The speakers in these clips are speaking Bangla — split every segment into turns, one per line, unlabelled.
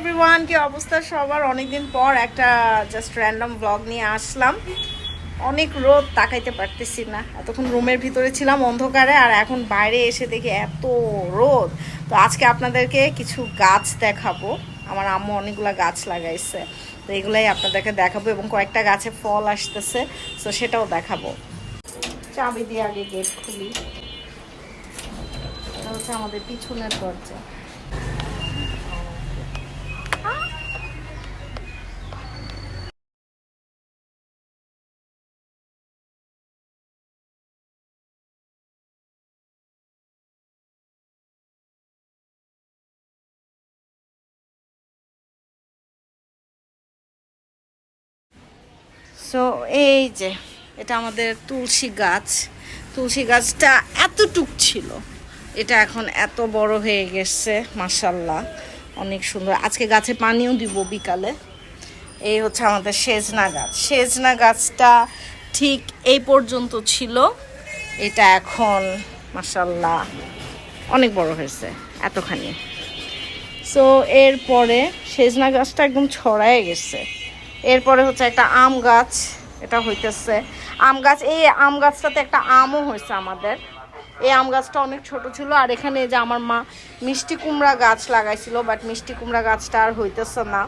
এভরিওয়ান কি অবস্থা সবার? অনেকদিন পর একটা জাস্ট র্যান্ডম ব্লগ নিয়ে আসলাম। অনেক রোদ, তাকাইতে পারতেছি না। এতক্ষণ রুমের ভিতরে ছিলাম অন্ধকারে আর এখন বাইরে এসে দেখি এত রোদ। তো আজকে আপনাদেরকে কিছু গাছ দেখাবো। আমার আম্মু অনেকগুলো গাছ লাগাইছে। তো এগুলাই আপনাদেরকে দেখাবো এবং কয়েকটা গাছে ফল আসতেছে, তো সেটাও দেখাবো। চাবি দিয়ে আগে গেট খুলি। এটা হচ্ছে আমাদের পিছনের দরজা। সো এই যে, এটা আমাদের তুলসী গাছ। তুলসী গাছটা এতটুক ছিল। এটা এখন এত বড় হয়ে গেছে মাসাল্লাহ অনেক সুন্দর। আজকে গাছে পানিও দিব বিকালে। এই হচ্ছে আমাদের সেজনা গাছ। সেজনা গাছটা ঠিক এই পর্যন্ত ছিল। এটা এখন মাসাল্লাহ অনেক বড় হয়েছে, এতখানি। সো এরপরে সেজনা গাছটা একদম ছড়ায় গেছে। এরপরে হচ্ছে একটা আম গাছ, এটা হইতেছে। আম গাছ, এই আম গাছটাতে একটা আমও হয়েছে আমাদের। এই আম গাছটা অনেক ছোট ছিল, আর এখানে যে আমার মা মিষ্টি কুমড়া গাছ লাগাইছিল বাট মিষ্টি কুমড়া গাছটা আর হইতেছে না।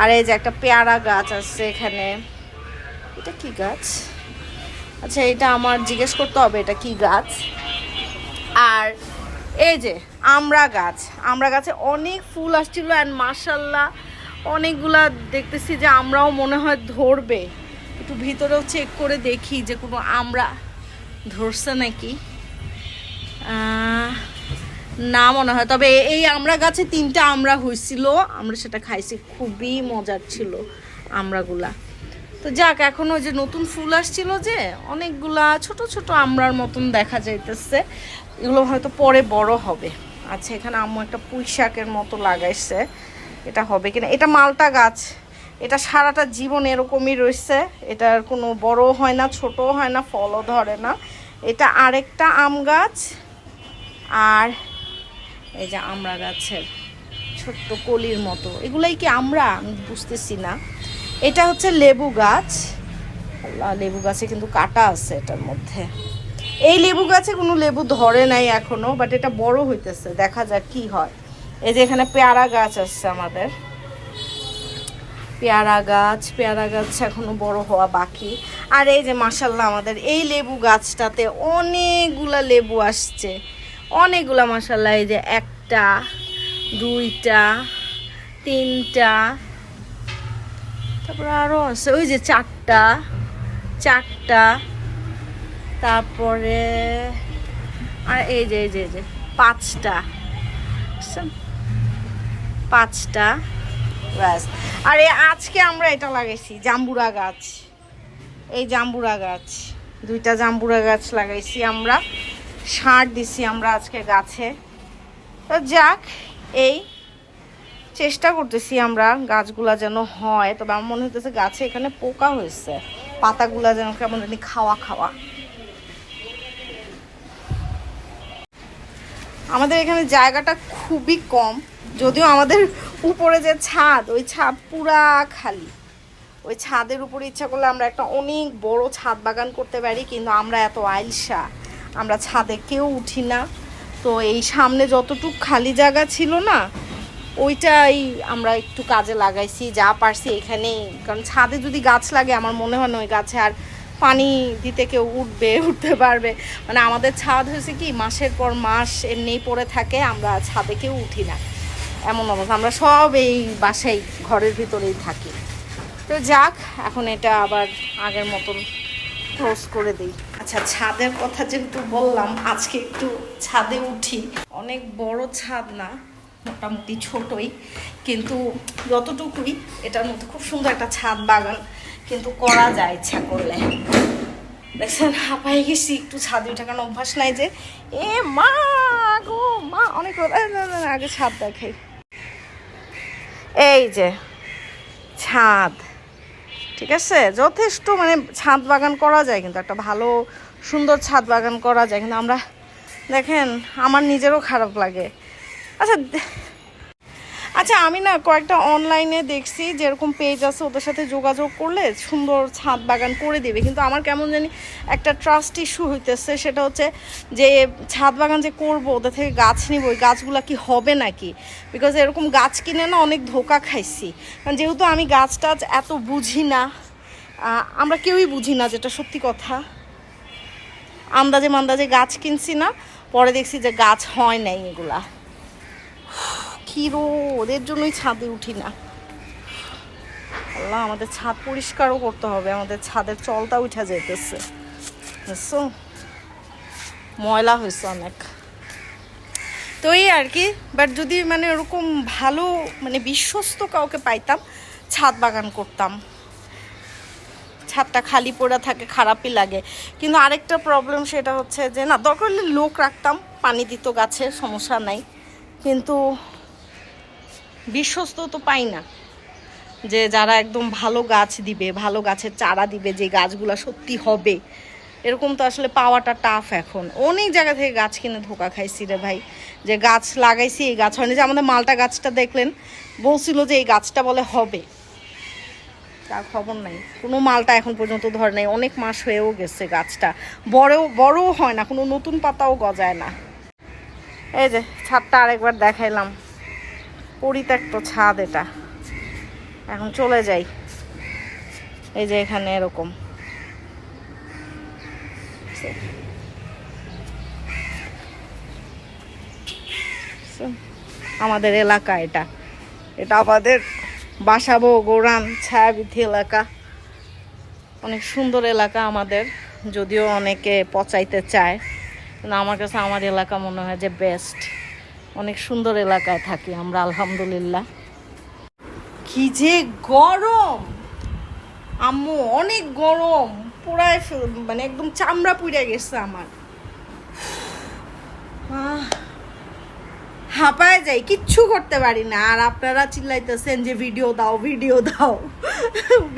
আর এই যে একটা পেয়ারা গাছ আছে এখানে। এটা কি গাছ? আচ্ছা এটা আমার জিজ্ঞেস করতে হবে, এটা কি গাছ? আর এই যে আমরা গাছ। আমরা গাছে অনেক ফুল আসছিল অ্যান্ড মার্শাল্লাহ অনেকগুলা দেখতেছি যে আমরাও মনে হয় ধরবে। একটু ভিতরেও চেক করে দেখি যে কোনো আমরা ধরছে নাকি। না মনে হয়, তবে এই আমড়া গাছে তিনটা আমরা হয়েছিল আমরা সেটা খাইছি, খুবই মজার ছিল আমড়াগুলা তো যাক, এখন ওই যে নতুন ফুল আসছিল যে, অনেকগুলা ছোট ছোট আমরার মতন দেখা যাইতেছে। এগুলো হয়তো পরে বড় হবে। আচ্ছা এখানে আম্মু একটা পুঁই শাকের মতো লাগাইছে। এটা হবে কিনা। এটা মালটা গাছ। এটা সারাটা জীবন এরকমই রয়েছে। এটার কোনো বড় হয় না ছোট হয় না, ফলও ধরে না। এটা আরেকটা আম গাছ। আর এই যে আমড়া গাছের ছোট্ট কলির মতো। এগুলাই কি আমরা? আমি বুঝতেছি না। এটা হচ্ছে লেবু গাছ। লেবু গাছে কিন্তু কাটা আছে এটার মধ্যে। এই লেবু গাছে কোনো লেবু ধরে নাই এখনও বাট এটা বড় হইতেছে। দেখা যাক কি হয়। এই যে এখানে পেয়ারা গাছ আছে আমাদের। পেয়ারা গাছ পেয়ারা গাছ এখনও বড় হওয়া বাকি। আর এই যে মাসাল্লাহ আমাদের এই লেবু গাছটাতে অনেকগুলা লেবু আসছে। অনেকগুলা মাসাল্লাহ এই যে একটা, দুইটা, তিনটা, তারপরে আরও আছে, ওই যে চারটা চারটা, তারপরে, আর এই যে এই যে, পাঁচটা। বুঝছেন? পাঁচটা। ব্যাস। আর আজকে আমরা এটা লাগাইছি, জাম্বুরা গাছ। এই জাম্বুরা গাছ, দুইটা জাম্বুরা গাছ লাগাইছি আমরা। সার দিছি আমরা আজকে গাছে। তো যাক, এই চেষ্টা করতেছি আমরা গাছগুলা যেন হয়। তবে আমার মনে হতেছে গাছে এখানে পোকা হয়েছে। পাতাগুলা যেন কেমন খাওয়া খাওয়া। আমাদের এখানে জায়গাটা খুবই কম, যদিও আমাদের উপরে যে ছাদ, ওই ছাদ পুরা খালি। ওই ছাদের উপরে ইচ্ছা করলে আমরা একটা অনেক বড় ছাদ বাগান করতে পারি, কিন্তু আমরা এত আইলসা, আমরা ছাদে কেউ উঠি না। তো এই সামনে যতটুক খালি জায়গা ছিল না, ওইটাই আমরা একটু কাজে লাগাইছি, যা পারছি এখানেই। কারণ ছাদে যদি গাছ লাগে, আমার মনে হয় না ওই গাছে আর পানি দিতে কেউ উঠবে, উঠতে পারবে। মানে আমাদের ছাদ হয়েছে কি, মাসের পর মাস এমনিই পড়ে থাকে, আমরা ছাদে কেউ উঠি না। এমন অবস্থা, আমরা সব এই বাসায়, ঘরের ভিতরেই থাকি। তো যাক, এখন এটা আবার আগের মতন ক্লোজ করে দিই। আচ্ছা ছাদের কথা যেহেতু বললাম, আজকে একটু ছাদে উঠি। অনেক বড় ছাদ না, মোটামুটি ছোটই, কিন্তু যতটুকুই, এটার মধ্যে খুব সুন্দর একটা ছাদ বাগান। কিন্তু করা যায় ইচ্ছা করলে। দেখছেন হাঁপাই গেছি একটু ছাদে উঠে কারণ অভ্যাস নাই যে, এ মা গো, মা, অনেক আগে ছাদ দেখাই। এই যে, ছাদ। ঠিক আছে? যথেষ্ট মানে ছাদ বাগান করা যায়, কিন্তু একটা ভালো, সুন্দর ছাদ বাগান করা যায়। কিন্তু আমরা, দেখেন, আমার নিজেরও খারাপ লাগে। আচ্ছা আচ্ছা আমি না কয়েকটা অনলাইনে দেখছি যেরকম পেজ আছে, ওদের সাথে যোগাযোগ করলে সুন্দর ছাদ বাগান করে দেবে। কিন্তু আমার কেমন জানি একটা ট্রাস্ট ইস্যু হইতেছে, সেটা হচ্ছে যে ছাদ বাগান যে করব, ওদের থেকে গাছ নিব, ওই গাছগুলো কি হবে নাকি? বিকজ এরকম গাছ কিনে না অনেক ধোকা খাইছি। কারণ যেহেতু আমি গাছ টাছ এত বুঝি না আমরা কেউই বুঝি না যেটা সত্যি কথা। আন্দাজে মান্দাজে গাছ কিনছি না, পরে দেখছি যে গাছ হয় নাই এগুলা। রোদ? এর জন্যই ছাদে উঠি না। আল্লাহ, আমাদের ছাদ পরিষ্কারও করতে হবে। আমাদের ছাদের চলটা উঠা যেতেছে বুঝছ? ময়লা হয়েছে অনেক। তো এই আর কি বাট যদি মানে ওরকম ভালো মানে বিশ্বস্ত কাউকে পাইতাম, ছাদ বাগান করতাম। ছাদটা খালি পড়ে থাকে, খারাপই লাগে। কিন্তু আরেকটা প্রবলেম সেটা হচ্ছে যে, না, দরকার হলে লোক রাখতাম, পানি দিত গাছে, সমস্যা নাই। কিন্তু বিশ্বস্ত তো পাই না যে যারা একদম ভালো গাছ দিবে, ভালো গাছের চারা দিবে, যে গাছগুলো সত্যি হবে। এরকম তো আসলে পাওয়াটা টাফ এখন। অনেক জায়গা থেকে গাছ কিনে ধোকা খাইছি রে ভাই। যে গাছ লাগাইছি, এই গাছ হয়নি যে আমাদের মালটা গাছটা দেখলেন, বলছিল যে এই গাছটা বলে হবে। তার খবর নাই। কোনো মালটা এখন পর্যন্ত ধর নাই। অনেক মাস হয়েও গেছে গাছটা। বড়ও বড়ও হয় না। কোনো নতুন পাতাও গজায় না। এই যে, ছাদটা আরেকবার দেখাইলাম। পরিত্যক্ত ছাদ এটা। এখন চলে যাই। এই যে এখানে এরকম। আমাদের এলাকা এটা। এটা আমাদের বাসাবো গৌরান ছায়াবিধি এলাকা। অনেক সুন্দর এলাকা আমাদের, যদিও অনেকে পচাইতে চায়। কিন্তু আমার কাছে আমার এলাকা মনে হয় যে বেস্ট অনেক সুন্দর এলাকায় থাকি আমরা আলহামদুলিল্লাহ। কি যে গরম! আম্মু অনেক গরম। পুরায় মানে একদম চামড়া পুড়ে গেছে আমার। আহ, হাঁপায় যাই, কিচ্ছু করতে পারি না। আর আপনারা চিল্লাইতেছেন যে, ভিডিও দাও ভিডিও দাও।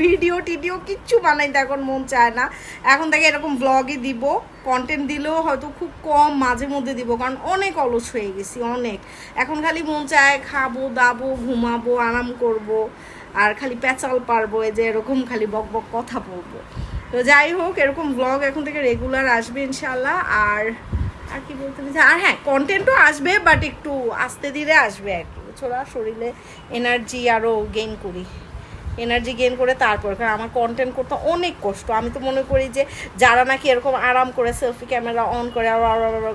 ভিডিও, টিডিও কিচ্ছু বানাইতে এখন মন চায় না। এখন থেকে এরকম ব্লগই দিব কন্টেন্ট দিলেও হয়তো খুব কম মাঝে মধ্যে দিব, কারণ অনেক অলস হয়ে গেছি, অনেক। এখন খালি মন চায় খাব, দাবো, ঘুমাবো, আরাম করব, আর খালি পেঁচাল পারব, এই যে এরকম খালি বক বক কথা বলব। তো যাই হোক, এরকম ব্লগ এখন থেকে রেগুলার আসবে ইনশাল্লাহ আর আর কি বলতে চাইছি? আর হ্যাঁ কন্টেন্টও আসবে বাট একটু আস্তে ধীরে আসবে আর কি। ছোড়া শরীরে এনার্জি আরও গেইন করি। এনার্জি গেইন করে তারপর, কারণ আমার কন্টেন্ট করতে অনেক কষ্ট। আমি তো মনে করি যে, যারা নাকি এরকম আরাম করে সেলফি ক্যামেরা অন করে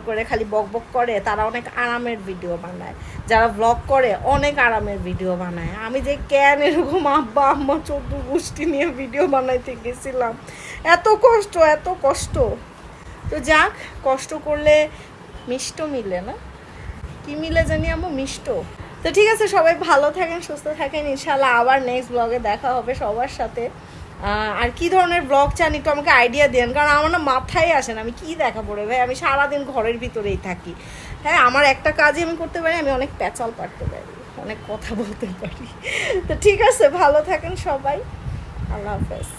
করে খালি বক বক করে, তারা অনেক আরামের ভিডিও বানায়। যারা ব্লগ করে, অনেক আরামের ভিডিও বানায়। আমি যে কেন এরকম আব্বা, আম্মা চোদ্দ গোষ্ঠী নিয়ে ভিডিও বানাইতে গেছিলাম? এত কষ্ট এত কষ্ট। তো যাক, কষ্ট করলে মিষ্ট মিলে না? কি মিলে জানি আমু মিষ্ট। তো ঠিক আছে, সবাই ভালো থাকেন, সুস্থ থাকেন। ইনশাল্লাহ আবার নেক্সট ব্লগে দেখা হবে সবার সাথে। আর কি ধরনের ব্লগ চান একটু আমাকে আইডিয়া দেন, কারণ আমার না মাথায় আসে না। আমি কি দেখা পড়ে? ভাই, আমি সারাদিন ঘরের ভিতরেই থাকি। হ্যাঁ আমার একটা কাজই আমি করতে পারি, আমি অনেক প্যাচাল পারতে পারি, অনেক কথা বলতে পারি। তো ঠিক আছে, ভালো থাকেন সবাই। আল্লাহ হাফেজ।